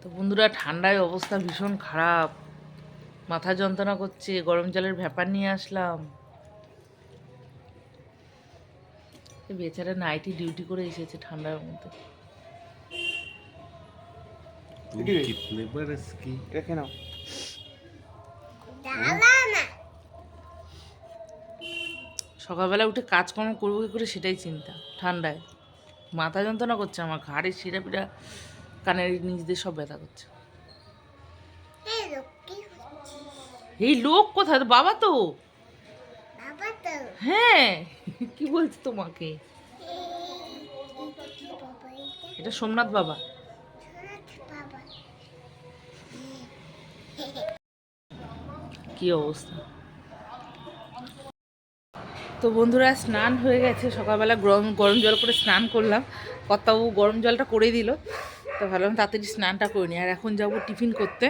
তো বন্ধুরা ঠান্ডায় অবস্থা ভীষণ খারাপ। মাথা যন্ত্রণা করছে গরম জলের ভ্যাপার নিয়ে আসলাম। বেচারা নাইটি ডিউটি করে এসেছে ঠান্ডার মধ্যে। সকালবেলা উঠে কাজকর্ম করব কি করে সেটাই চিন্তা। ঠান্ডায় মাথা যন্ত্রণা করছে আমার ঘাড়ে শিরা পিড়া কানের নিচ দিয়ে সব ব্যথা করছে। এই লোক কোথায়? বাবা তো। হ্যাঁ কি বলছি তোমাকে? এটা সোমনাথ বাবা। কি অবস্থা? তো বন্ধুরা স্নান হয়ে গেছে। সকালবেলা গরম গরম জল করে স্নান করলাম। কর্তাবু গরম জলটা করে দিল। তো ভাবলাম তাড়াতাড়ি স্নানটা করে নিই। আর এখন যাব টিফিন করতে।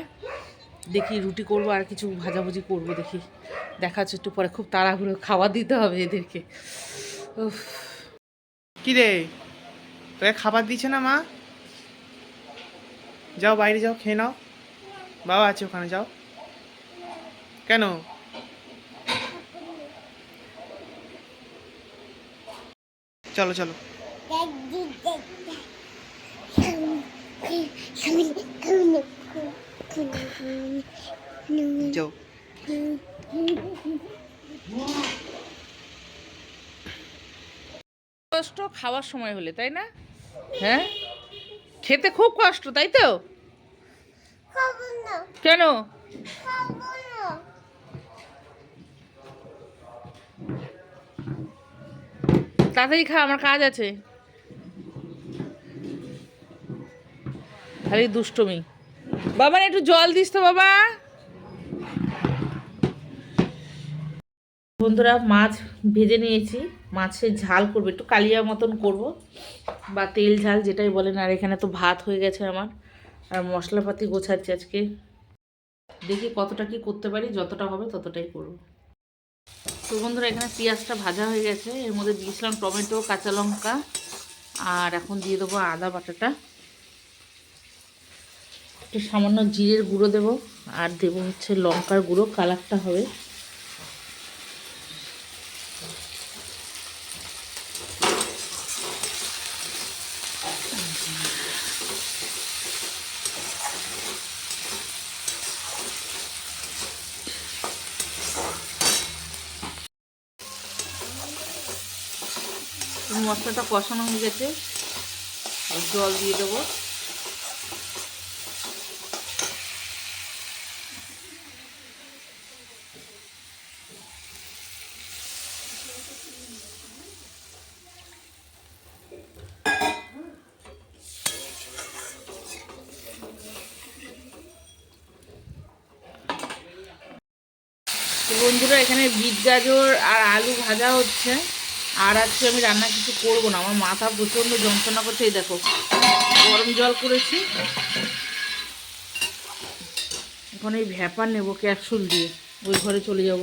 দেখি রুটি করব আর কিছু ভাজাভুজি করব দেখি। দেখা হচ্ছে একটু পরে। খুব তাড়াহুড়ো খাওয়া দিতে হবে এদেরকে। উফ। কি রে? তোকে খাবার দিচ্ছে না মা? যাও বাইরে যাও খেয়ে নাও। বাবা আছে ওখানে যাও। কেন? চলো চলো। কষ্ট খাওয়ার সময় হলে, তাই না? হ্যাঁ? খেতে খুব কষ্ট, তাই তো? কেন? তাড়াতাড়ি খা, আমার কাজ আছে। খালি দুষ্টমি। বাবা না একটু জল দিস তো বাবা। বন্ধুরা, মাছ ভেজে নিয়েছি। মাছের ঝাল করব, একটু কালিয়া মতন করব। বা তেল ঝাল যেটাই বলেন, আর এখানে তো ভাত হয়ে গেছে আমার। আর মশলাপাতি গোছাচ্ছি আজকে। দেখি কতটা কি করতে পারি, যতটা হবে ততটাই করব। তো বন্ধুরা, এখানে পেঁয়াজটা ভাজা হয়ে গেছে। এর মধ্যে দিয়েছিলাম টমেটো, কাঁচা লঙ্কা। আর এখন দিয়ে দেবো আদা বাটাটা। একটু সামান্য জিরের গুঁড়ো দেবো, আর দেবো হচ্ছে লঙ্কার গুঁড়ো, কালারটা হবে। মশলাটা কষানো হয়ে গেছে জল দিয়ে দেবো। বন্ধুরা, এখানে বিট গাজর আর আলু ভাজা হচ্ছে। আর আজকে আমি রান্না কিছু করব না, আমার মাথা প্রচণ্ড যন্ত্রণা করছে। এই দেখো, গরম জল করেছি। এখন এই ভ্যাপার নেব ক্যাপসুল দিয়ে। ওই ঘরে চলে যাব।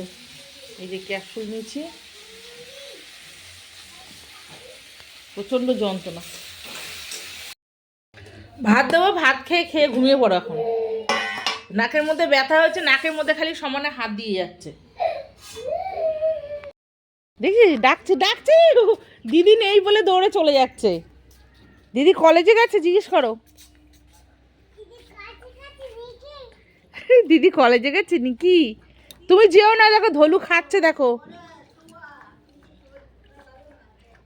এই যে ক্যাপসুল নিয়েছি। প্রচণ্ড যন্ত্রণা। ভাত দেবো, ভাত খেয়ে খেয়ে ঘুমিয়ে পড়ো এখন। নাকের মধ্যে ব্যথা হয়েছে, নাকের মধ্যে খালি সমানে হাত দিয়ে যাচ্ছে। দেখি ডাকছে ডাকছে! দিদি নেই বলে দৌড়ে চলে যাচ্ছে। দিদি কলেজে গেছে, জিজ্ঞেস করো। দিদি কলেজে গেছে নাকি? তুমি যেও না, দেখো, ধলু খাচ্ছে, দেখো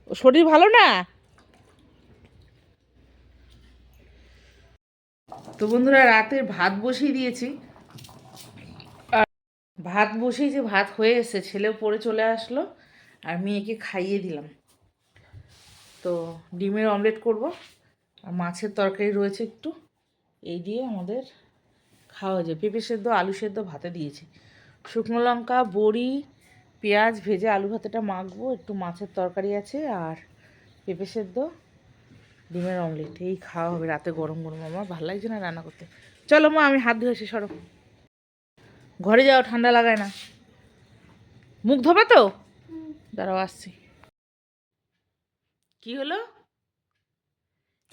ও শরীর ভালো না? তো বন্ধুরা রাতের ভাত বসিয়ে দিয়েছি। ভাত যে ভাত হয়ে এসে ছেলেও পরে চলে আসলো, আর মেয়েকে খাইয়ে দিলাম। তো ডিমের অমলেট করব, আর মাছের তরকারি রয়েছে একটু। এই দিয়ে আমাদের খাওয়া যায় পেঁপে সেদ্ধ, আলু সেদ্ধ ভাতে দিয়েছি। শুকনো লঙ্কা, বড়ি পেঁয়াজ ভেজে আলু ভাতেটা মাখবো একটু মাছের তরকারি আছে আর পেঁপে সেদ্ধ ডিমের অমলেট এই খাওয়া হবে রাতে গরম গরম। আমার ভালো লাগছে না রান্না করতে? চলো মা আমি হাত ধুয়ে আসি সরো। ঘরে যাও ঠান্ডা লাগায় না। মুখ ধোবে তো? দাঁড়াও আসছি। কি হলো?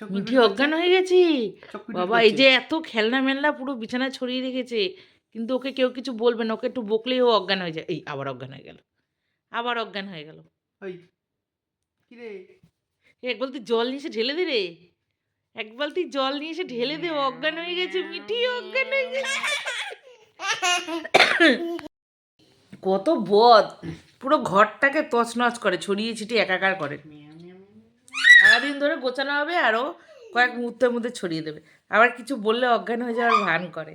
মিঠি অজ্ঞান হয়ে গেছি। বাবা এই যে এত খেলনা মেলনা পুরো বিছানা ছড়িয়ে রেখেছে। কিন্তু ওকে কেউ কিছু বলবে না ওকে একটু বকলেই ও অজ্ঞান হয়ে যায়। এই আবার অজ্ঞান হয়ে গেল আবার অজ্ঞান হয়ে গেল। ওই কি রে এক বালতি জল নিয়ে এসে ঢেলে দে রে। এক বালতি জল নিয়ে এসে ঢেলে দে অজ্ঞান হয়ে গেছে মিঠি অজ্ঞান হয়ে গেছে। কত বদ পুরো ঘরটাকে তছনছ করে ছড়িয়ে ছিটিয়ে একাকার করে। সারাদিন ধরে গোছানো হবে আরও কয়েক মুহূর্তের মধ্যে ছড়িয়ে দেবে। আবার কিছু বললে অজ্ঞান হয়ে যাওয়ার ভান করে।